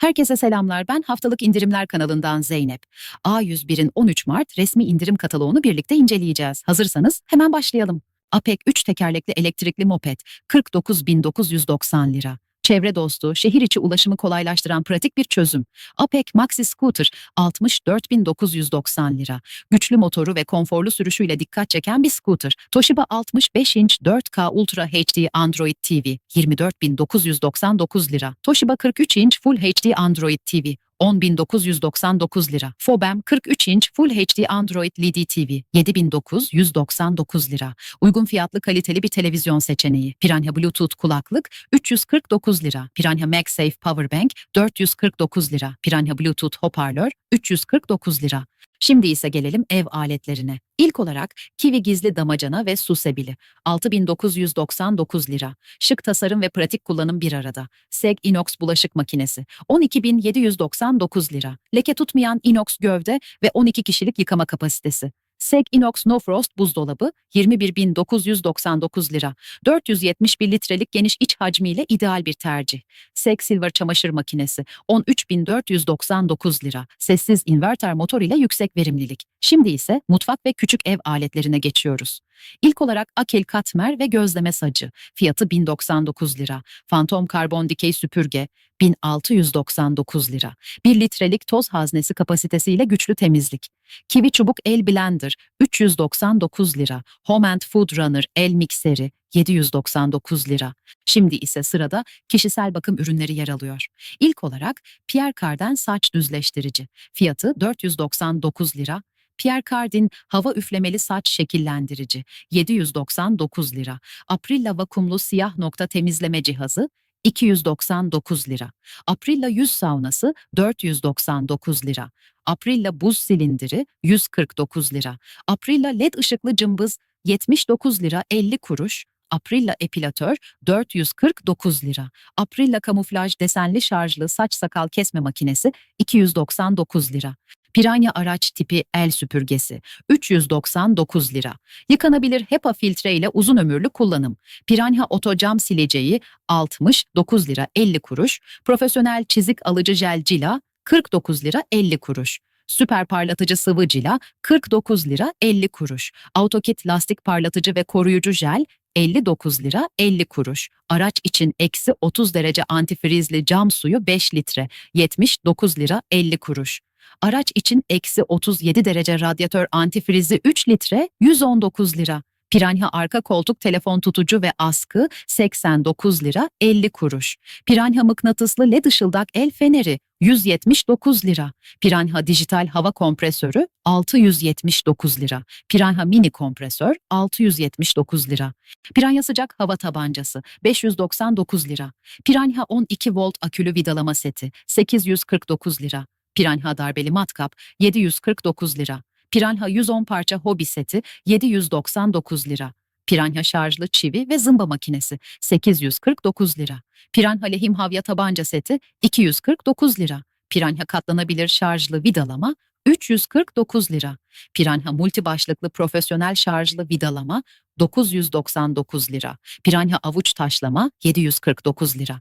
Herkese selamlar. Ben Haftalık İndirimler kanalından Zeynep. A101'in 13 Mart resmi indirim kataloğunu birlikte inceleyeceğiz. Hazırsanız hemen başlayalım. APEC 3 tekerlekli elektrikli moped 49.990 lira. Çevre dostu, şehir içi ulaşımı kolaylaştıran pratik bir çözüm. APEC Maxi Scooter 64.990 lira. Güçlü motoru ve konforlu sürüşüyle dikkat çeken bir scooter. Toshiba 65 inç 4K Ultra HD Android TV 24.999 lira. Toshiba 43 inç Full HD Android TV 10.999 lira. Fobem 43 inç Full HD Android LED TV 7.999 lira. Uygun fiyatlı kaliteli bir televizyon seçeneği. Piranha Bluetooth kulaklık 349 lira. Piranha MagSafe Powerbank 449 lira. Piranha Bluetooth hoparlör 349 lira. Şimdi ise gelelim ev aletlerine. İlk olarak Kiwi gizli damacana ve su sebili 6999 lira. Şık tasarım ve pratik kullanım bir arada. SEG inox bulaşık makinesi 12799 lira. Leke tutmayan inox gövde ve 12 kişilik yıkama kapasitesi. SEG Inox No Frost buzdolabı 21.999 lira. 471 litrelik geniş iç hacmiyle ideal bir tercih. SEG Silver çamaşır makinesi 13.499 lira. Sessiz inverter motor ile yüksek verimlilik. Şimdi ise mutfak ve küçük ev aletlerine geçiyoruz. İlk olarak akil katmer ve gözleme sacı. Fiyatı 1099 lira. Fantom karbon dikey süpürge 1699 lira. 1 litrelik toz haznesi kapasitesiyle güçlü temizlik. Kiwi çubuk el blender 399 lira. Home and Food Runner el mikseri 799 lira. Şimdi ise sırada kişisel bakım ürünleri yer alıyor. İlk olarak Pierre Cardin saç düzleştirici. Fiyatı 499 lira. Pierre Cardin hava üflemeli saç şekillendirici 799 lira. Aprilla vakumlu siyah nokta temizleme cihazı 299 lira. Aprilla yüz saunası 499 lira. Aprilla buz silindiri 149 lira. Aprilla led ışıklı cımbız 79 lira 50 kuruş. Aprilla epilatör 449 lira. Aprilla kamuflaj desenli şarjlı saç sakal kesme makinesi 299 lira. Piranya araç tipi el süpürgesi 399 lira. Yıkanabilir HEPA filtre ile uzun ömürlü kullanım. Piranya otocam sileceği 69 lira 50 kuruş. Profesyonel çizik alıcı jel cila 49 lira 50 kuruş. Süper parlatıcı sıvı cila 49 lira 50 kuruş. Autokit lastik parlatıcı ve koruyucu jel 59 lira 50 kuruş. Araç için eksi 30 derece antifrizli cam suyu 5 litre 79 lira 50 kuruş. Araç için eksi 37 derece radyatör antifrizi 3 litre 119 lira. Piranha arka koltuk telefon tutucu ve askı 89 lira 50 kuruş. Piranha mıknatıslı led ışıldak el feneri 179 lira. Piranha dijital hava kompresörü 679 lira. Piranha mini kompresör 679 lira. Piranha sıcak hava tabancası 599 lira. Piranha 12 volt akülü vidalama seti 849 lira. Piranha darbeli matkap 749 lira. Piranha 110 parça hobi seti 799 lira. Piranha şarjlı çivi ve zımba makinesi 849 lira. Piranha lehim havya tabanca seti 249 lira. Piranha katlanabilir şarjlı vidalama 349 lira. Piranha multi başlıklı profesyonel şarjlı vidalama 999 lira. Piranha avuç taşlama 749 lira.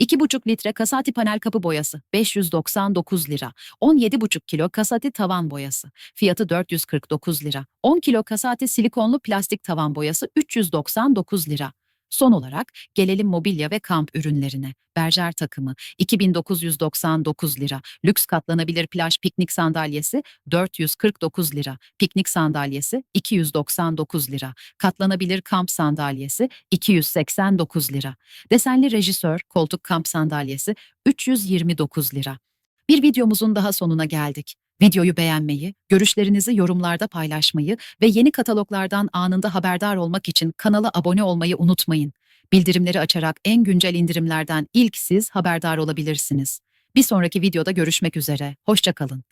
2,5 litre Kasati panel kapı boyası 599 lira. 17,5 kilo Kasati tavan boyası. Fiyatı 449 lira. 10 kilo Kasati silikonlu plastik tavan boyası 399 lira. Son olarak gelelim mobilya ve kamp ürünlerine. Berjer takımı 2999 lira. Lüks katlanabilir plaj piknik sandalyesi 449 lira. Piknik sandalyesi 299 lira. Katlanabilir kamp sandalyesi 289 lira. Desenli rejisör koltuk kamp sandalyesi 329 lira. Bir videomuzun daha sonuna geldik. Videoyu beğenmeyi, görüşlerinizi yorumlarda paylaşmayı ve yeni kataloglardan anında haberdar olmak için kanala abone olmayı unutmayın. Bildirimleri açarak en güncel indirimlerden ilk siz haberdar olabilirsiniz. Bir sonraki videoda görüşmek üzere. Hoşçakalın.